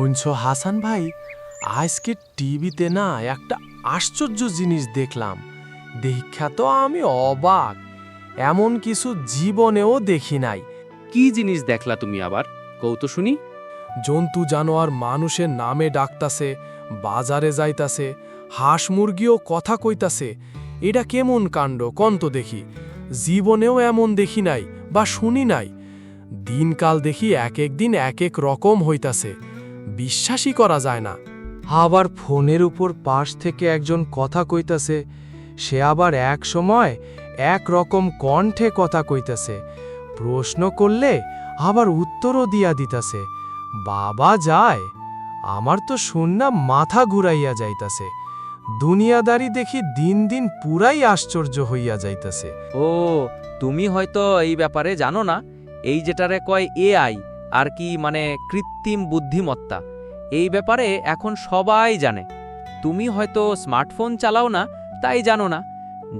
শুনছ হাসান ভাই? আজকে টিভিতে না একটা আশ্চর্য জিনিস দেখলাম। দীক্ষা তো আমি অবাক। এমন কিছু জীবনেও দেখি নাই। কি জিনিস দেখলা তুমি আবার? কৌতো শুনি। জন্তু জানোয়ার মানুষের নামে ডাকতাছে বাজারে যাইতাছে হাঁস মুরগিও কথা কইতাছে। এটা কেমন কাণ্ড? কন্ত দেখি। জীবনেও এমন দেখি নাই বা শুনি নাই। দিনকাল দেখি এক এক দিন এক এক রকম হইতাছে। বিশ্বাসই করা যায় না। আবার ফোনের উপর পাশ থেকে একজন কথা কইতাছে সে আবার এক সময় এক রকম কণ্ঠে কথা কইতাছে প্রশ্ন করলে আবার উত্তরও দিয়া দিতাছে বাবা যায় আমার তো শুননা মাথা ঘুরাইয়া যাইতাছে দুনিয়াদারি দেখি দিন দিন পুরাই আশ্চর্য হইয়া যাইতাছে। ও তুমি হয়তো এই ব্যাপারে জানো না এই যেটারে কয় এআই আর কি মানে কৃত্রিম বুদ্ধিমত্তা। এই ব্যাপারে এখন সবাই জানে। তুমি হয়তো স্মার্টফোন চালাও না, তাই জানো না।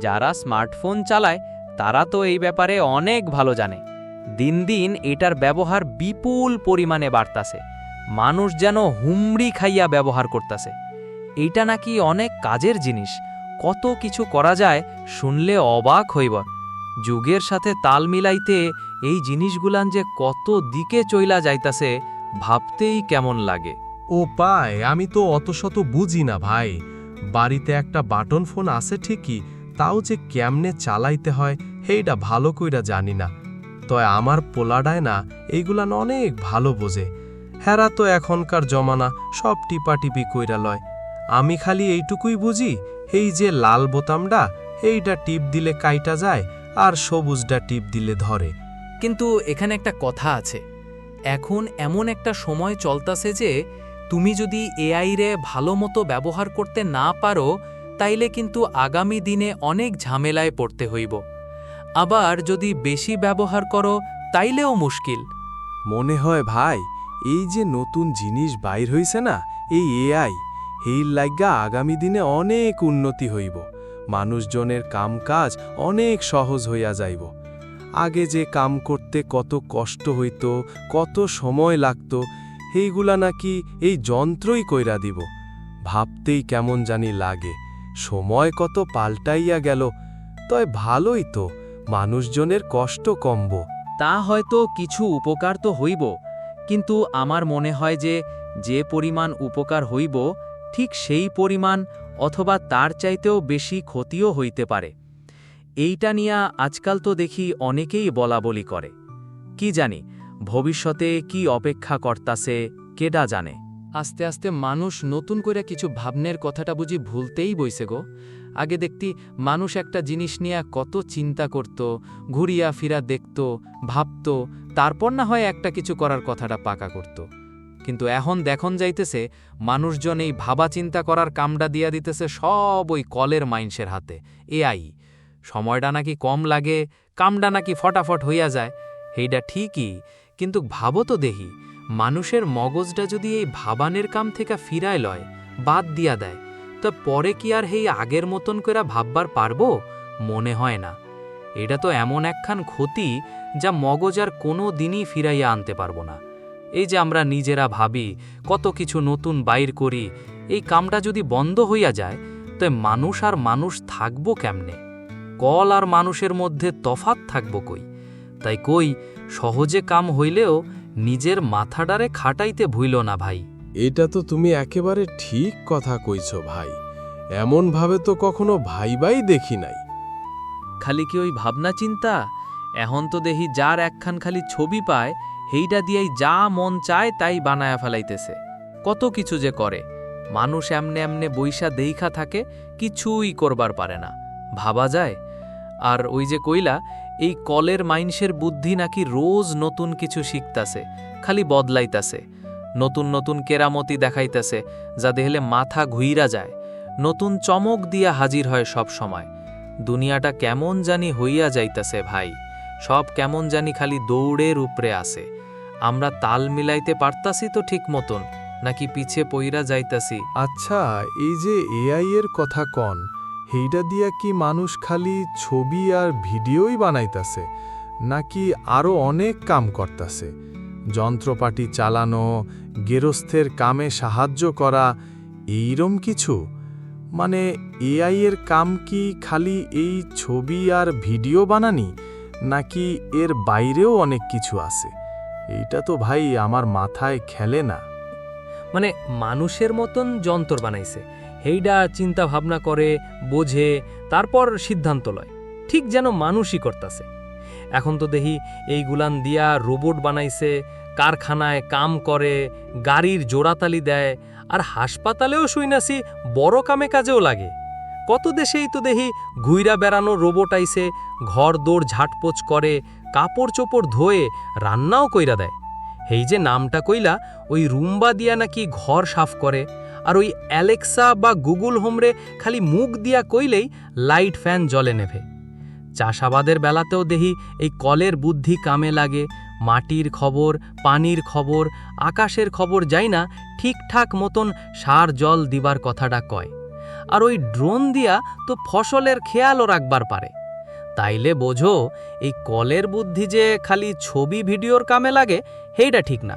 যারা স্মার্টফোন চালায়, তারা তো এই ব্যাপারে অনেক ভালো জানে। দিন দিন এটার ব্যবহার বিপুল পরিমাণে বাড়তাছে। মানুষ যেন হুমড়ি খাইয়া ব্যবহার করতাছে। এইটা নাকি অনেক কাজের জিনিস। কত কিছু করা যায় শুনলে অবাক হইব। যুগের সাথে তাল মিলাইতে এই জিনিসগুলান যে কত দিকে চইলা যাইতাছে, ভাবতেই কেমন লাগে। ও পায়, আমি তো অত শত বুঝি না ভাই। বাড়িতে একটা বাটন ফোন আছে ঠিকই, তাও যে কেমনে চালাইতে হয়, সেইটা ভালো কইরা জানি না। তয় আমার পোলাডায় না, এইগুলান অনেক ভালো বোঝে। হেরা তো এখনকার জমানা, সব টিপাটিপি কইরা লয়। আমি খালি এইটুকুই বুঝি, এই যে লাল বোতামটা এইটা টিপ দিলে কাইটা যায় আর সবুজটা টিপ দিলে ধরে। কিন্তু এখানে একটা কথা আছে। এখন এমন একটা সময় চলতাছে যে, তুমি যদি এআই রে ভালো মতো ব্যবহার করতে না পারো, তাইলে কিন্তু আগামী দিনে অনেক ঝামেলায় পড়তে হইব। আবার যদি বেশি ব্যবহার করো, তাইলেও মুশকিল। মনে হয় ভাই, এই যে নতুন জিনিস বাইর হইছে না, এই এআই এই লাইগা আগামী দিনে অনেক উন্নতি হইব। মানুষজনের কামকাজ অনেক সহজ হইয়া যাইব। আগে যে কাম করতে কত কষ্ট হইত, কত সময় লাগত এইগুলা নাকি এই যন্ত্রই কইরা দিব। ভাবতেই কেমন জানি লাগে, সময় কত পাল্টাইয়া গেল, তয় ভালোই তো, মানুষজনের কষ্ট কমব। তা হয়তো কিছু উপকার তো হইব, কিন্তু আমার মনে হয় যে যে পরিমাণ উপকার হইব, ঠিক সেই পরিমাণ অথবা তার চাইতেও বেশি ক্ষতিও হইতে পারে। এইটা নিয়া আজকাল তো দেখি অনেকেই বলা বলি করে। কি জানি, ভবিষ্যতে কি অপেক্ষা কর্তাছে, কেডা জানে। আস্তে আস্তে মানুষ নতুন করে কিছু ভাবনের কথাটা বুঝি ভুলতেই বইছে গো। আগে দেখতি, মানুষ একটা জিনিস নিয়ে কত চিন্তা করত, ঘুরিয়া ফিরা দেখত, ভাবত, তারপর না হয় একটা কিছু করার কথাটা পাকা করত। কিন্তু এখন দেখন যাইতেছে, মানুষজন এই ভাবা চিন্তা করার কামটা দিয়া দিতেছে সব ওই কলের মাইন্সের হাতে। এআই, সময়টা নাকি কম লাগে, কামটা নাকি ফটাফট হইয়া যায় সেইটা ঠিকই, কিন্তু ভাবো তো দেহি মানুষের মগজটা যদি এই ভাবানের কাম থেকে ফিরায় লয়, বাদ দিয়া দেয়, তা পরে কি আর হেই আগের মতন করে ভাববার পারব? মনে হয় না। এটা তো এমন একখান ক্ষতি যা মগজ আর কোনো দিনই ফিরাইয়া আনতে পারব না। এই যে আমরা নিজেরা ভাবি কত কিছু নতুন বাইর করি এই কামটা যদি বন্ধ হইয়া যায় তো মানুষ আর মানুষ থাকব কেমনে? কল আর মানুষের মধ্যে তফাত থাকব কই? তাই কই সহজে কাম হইলেও নিজের মাথাডারে খাটাইতে ভুইল না ভাই। এটা তো তুমি একেবারে ঠিক কথা কইছ ভাই। এমনভাবে তো কখনো ভাইবাই দেখি নাই। খালি কি ওই ভাবনা চিন্তা? এখন তো দেখি যার একখান খালি ছবি পায় হেইটা দিয়েই যা মন চায় তাই বানায়া ফেলাইতেছে। কত কিছু যে করে। মানুষ এমনে এমনে বৈশা দেইখা থাকে, কিছুই করবার পারে না। ভাবা যায়? আর ওই যে কইলা, এই কলের মাইনসের বুদ্ধি নাকি রোজ নতুন কিছু শিখতাছে, খালি বদলাইতাছে। নতুন নতুন কেরামতি দেখাইতেছে, যা দেহলে মাথা ঘুইরা যায়। নতুন চমক দিয়া হাজির হয় সব সময়। দুনিয়াটা কেমন জানি হইয়া যাইতাছে ভাই। সব কেমন জানি খালি দৌড়ের উপরে আসে আমরা তাল মিলাইতে পারতাছি তো ঠিক মতন, নাকি পিছে পইরা যাইতাছি। আচ্ছা এই যে এআই এর কথা কন হেইটা দিয়া কি মানুষ খালি ছবি আর ভিডিওই বানাইতাছে, নাকি আরও অনেক কাম করতাছে? যন্ত্রপাতি চালানো, গেরস্থের কামে সাহায্য করা, এইরম কিছু? মানে এআই এর কাম কি খালি এই ছবি আর ভিডিও বানানি, নাকি এর বাইরেও অনেক কিছু আছে? এইটা তো ভাই আমার মাথায় খেলে না। মানে মানুষের মতন যন্ত্র বানাইছে। হেইডা চিন্তা ভাবনা করে, বোঝে, তারপর সিদ্ধান্ত লয়। ঠিক যেন মানুষই করতাছে। এখন তো দেখি এই গুলান দিয়া রোবট বানাইছে, কারখানায় কাম করে, গাড়ির জোড়াতালি দেয়, আর হাসপাতালেও শুইনাছি, বড় কামে কাজেও লাগে। কত দেশেই তো দেখি ঘুইরা বেড়ানো রোবট আইছে ঘর দৌড় ঝাটপোচ করে কাপড় চোপড় ধোয়ে, রান্নাও কইরা দেয়। এই যে নামটা কইলা, ওই রুম্বা দিয়া নাকি ঘর সাফ করে, আর ওই অ্যালেক্সা বা গুগল হোমরে খালি মুখ দিয়া কইলেই লাইট ফ্যান জলে নেভে। চাষাবাদের বেলাতেও দেখি এই কলের বুদ্ধি কামে লাগে, মাটির খবর, পানির খবর, আকাশের খবর যাই না, ঠিকঠাক মতন সার জল দিবার কথাটা কয়। আর ওই ড্রোন দিয়া তো ফসলের খেয়ালও রাখবার পারে। তাইলে বোঝো, এই কলের বুদ্ধি যে খালি ছবি ভিডিওর কামে লাগে হেইটা ঠিক না।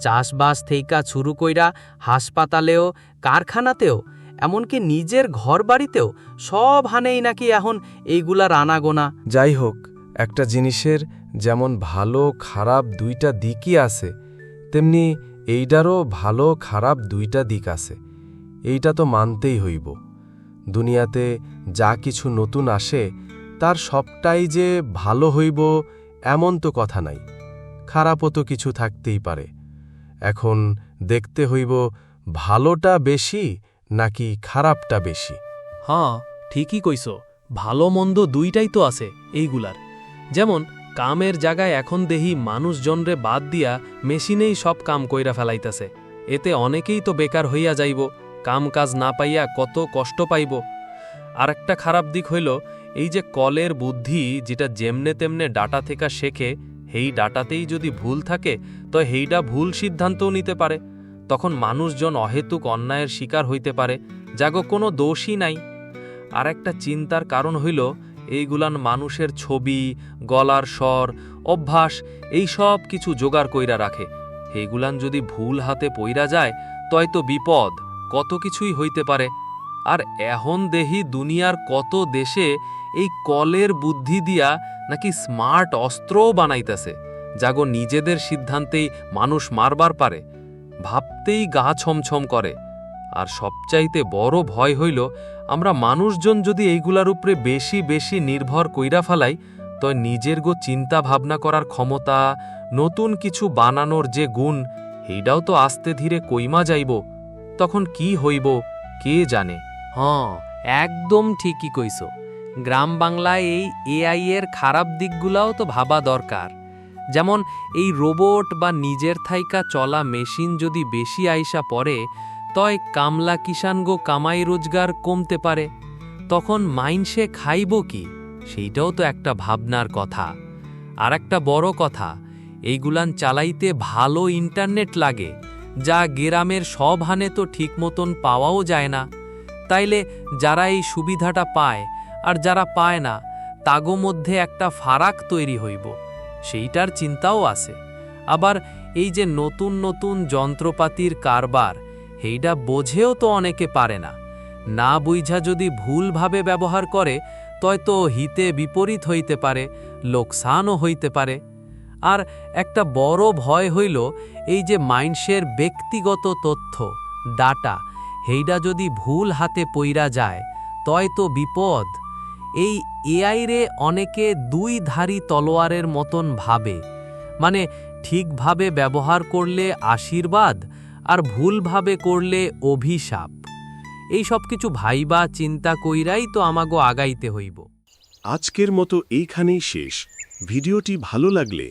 চাষবাস থেইকা শুরু কইরা হাসপাতালেও, কারখানাতেও, এমনকি নিজের ঘর বাড়িতেও সব হানেই নাকি এখন এইগুলা রানাগোনা। যাই হোক, একটা জিনিসের যেমন ভালো খারাপ দুইটা দিকই আছে, তেমনি এইটারও ভালো খারাপ দুইটা দিক আছে। এইটা তো মানতেই হইব। দুনিয়াতে যা কিছু নতুন আসে, তার সবটাই যে ভালো হইব এমন তো কথা নাই। খারাপও তো কিছু থাকতেই পারে। এখন দেখতে হইব ভালোটা বেশি নাকি খারাপটা বেশি। হ্যাঁ ঠিকই কইছ। ভালো মন্দ দুইটাই তো আছে এইগুলার। যেমন, কামের জায়গায় এখন দেহি মানুষজনরে বাদ দিয়া মেশিনেই সব কাম কইরা ফেলাইতাছে। এতে অনেকেই তো বেকার হইয়া যাইব। কাম কাজ না পাইয়া কত কষ্ট পাইব। আর একটা খারাপ দিক হইল, এই যে কলের বুদ্ধি যেটা যেমনে তেমনে ডাটা থেকে শেখে হেই ডাটাতেই যদি ভুল থাকে, তো হেইডা ভুল সিদ্ধান্তও নিতে পারে। তখন মানুষজন অহেতুক অন্যায়ের শিকার হইতে পারে, যাগো কোনো দোষই নাই। আর একটা চিন্তার কারণ হইল, এইগুলান মানুষের ছবি, গলার স্বর, অভ্যাস, এই সব কিছু জোগাড় কইরা রাখে। এইগুলান যদি ভুল হাতে পইরা যায় তয় তো বিপদ। কত কিছুই হইতে পারে। আর এখন দেহি দুনিয়ার কত দেশে এই কলের বুদ্ধি দিয়া নাকি স্মার্ট অস্ত্রও বানাইতেছে, যাগো নিজেদের সিদ্ধান্তেই মানুষ মারবার পারে, ভাবতেই গা ছমছম করে। আর সবচাইতে বড় ভয় হইল, আমরা মানুষজন যদি এইগুলার উপরে বেশি বেশি নির্ভর কইরা ফেলাই তো নিজের গো চিন্তা ভাবনা করার ক্ষমতা, নতুন কিছু বানানোর যে গুণ এইটাও তো আস্তে ধীরে কইমা যাইব। তখন কি হইব, কে জানে? হ্যাঁ একদম ঠিকই কইছো। গ্রাম বাংলায় এই এআই এর খারাপ দিকগুলাও তো ভাবা দরকার। যেমন এই রোবট বা নিজের থাইকা চলা মেশিন যদি বেশি আইসা পড়ে, তয় কামলা কিষান গো কামাই রোজগার কমতে পারে। তখন মাইনসে খাইব কি? সেইটাও তো একটা ভাবনার কথা। আর একটা বড় কথা, এইগুলান চালাইতে ভালো ইন্টারনেট লাগে। যা গ্রামের সব হানে তো ঠিক মতন পাওয়াও যায় না। তাইলে যারা এই সুবিধাটা পায় আর যারা পায় না, তাগো মধ্যে একটা ফারাক তৈরি হইব। সেইটার চিন্তাও আছে। আবার এই যে নতুন নতুন যন্ত্রপাতির কারবার সেইটা বোঝেও তো অনেকে পারে না। না বুঝা যদি ভুলভাবে ব্যবহার করে, তয় তো হিতে বিপরীত হইতে পারে, লোকসানও হইতে পারে। আর একটা বড় ভয় হইল এই যে মাইন্ডসের ব্যক্তিগত তথ্য, ডাটা, হেইডা যদি ভুল হাতে পইরা যায়, তয় তো বিপদ। এই এআই রে অনেকে দুই ধারী তলোয়ারের মতন ভাবে মানে ঠিকভাবে ব্যবহার করলে আশীর্বাদ আর ভুলভাবে করলে অভিশাপ। এই সব কিছু ভাইবা, চিন্তা কইরাই তো আমাগো আগাইতে হইব। আজকের মতো এইখানেই শেষ। ভিডিওটি ভালো লাগলে